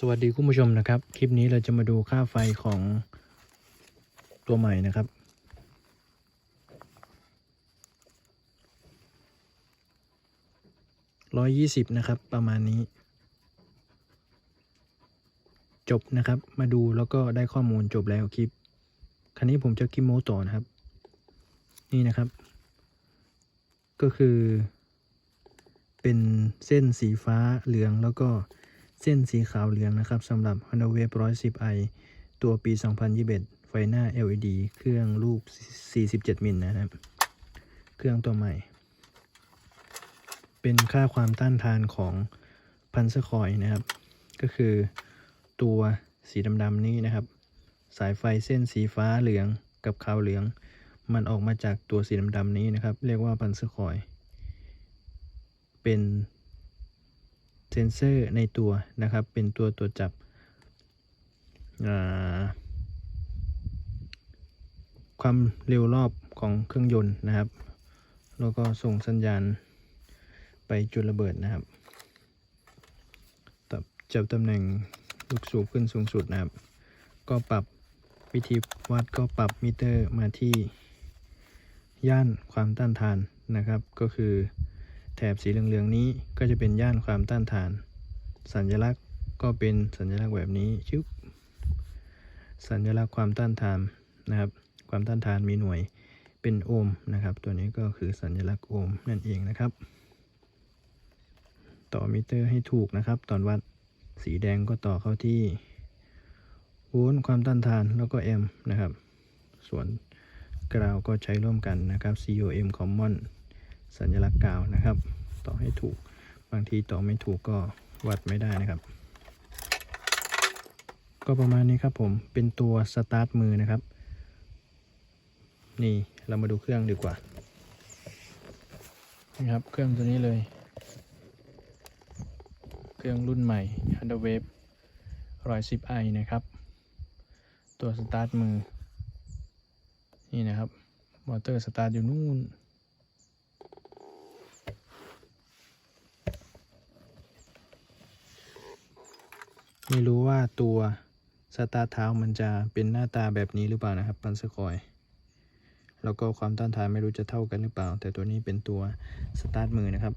สวัสดีคุณผู้ชมนะครับ คลิปนี้เราจะมาดูค่าไฟของตัวใหม่นะครับ ร้อยยี่สิบนะครับ ประมาณนี้ จบนะครับ มาดูแล้วก็ได้ข้อมูลจบแล้วคลิปคันนี้ผมจะกิโมต่อนะครับ นี่นะครับ ก็คือ เป็นเส้นสีฟ้าเหลืองแล้วก็ เส้นสีขาวเหลืองนะครับสำหรับ Honda Wave 110i ตัวปี 2021 ไฟหน้า LED เครื่องลูก 47 มิลนะครับ เครื่องตัวใหม่ เป็นค่าความต้านทานของพันสคอยนะครับ ก็คือตัวสีดำๆนี้นะครับ สายไฟเส้นสีฟ้าเหลืองกับขาวเหลือง มันออกมาจากตัวสีดำๆนี้นะครับ เรียกว่าพันสคอย เป็น ซนเซอร์ในตัวนะครับ เป็นตัวตรวจจับความเร็วรอบของเครื่องยนต์นะครับ แล้วก็ส่งสัญญาณไปจุดระเบิดนะครับตับจับตำแหน่งลูกสูบขึ้นสูงสุดนะครับ ก็ปรับวิธีวัดก็ปรับมิเตอร์มาที่ย่านความต้านทานนะครับ ก็คือ แถบสีเหลืองๆนี้ก็จะเป็นย่านความต้านทาน สัญลักษณ์ก็เป็นสัญลักษณ์แบบนี้ชึบสัญลักษณ์ความต้านทานนะครับ ความต้านทานมีหน่วยเป็นโอห์มนะครับ ตัวนี้ก็คือสัญลักษณ์โอห์มนั่นเองนะครับ ต่อมิเตอร์ให้ถูกนะครับ ตอนวัดสีแดงก็ต่อเข้าที่โวลต์ความต้านทานแล้วก็แอมป์นะครับ ส่วนกราวก็ใช้ร่วมกันนะครับ COM common สัญลักษณ์กาวนะครับ ต่อให้ถูกบางทีต่อไม่ถูกก็วัดไม่ได้นะครับ ก็ประมาณนี้ครับผมเป็นตัวสตาร์ทมือนะครับ นี่เรามาดูเครื่องดีกว่านี่ครับเครื่องตัวนี้เลย เครื่องรุ่นใหม่ Honda Wave 110i นะครับ ตัวสตาร์ทมือ นี่นะครับ มอเตอร์สตาร์ทอยู่นู่น ไม่รู้ว่าตัวสตาร์ทเท้ามันจะเป็นหน้าตาแบบนี้หรือเปล่านะครับปันสคอย แล้วก็ความต้านทานไม่รู้จะเท่ากันหรือเปล่า แต่ตัวนี้เป็นตัวสตาร์ทมือนะครับ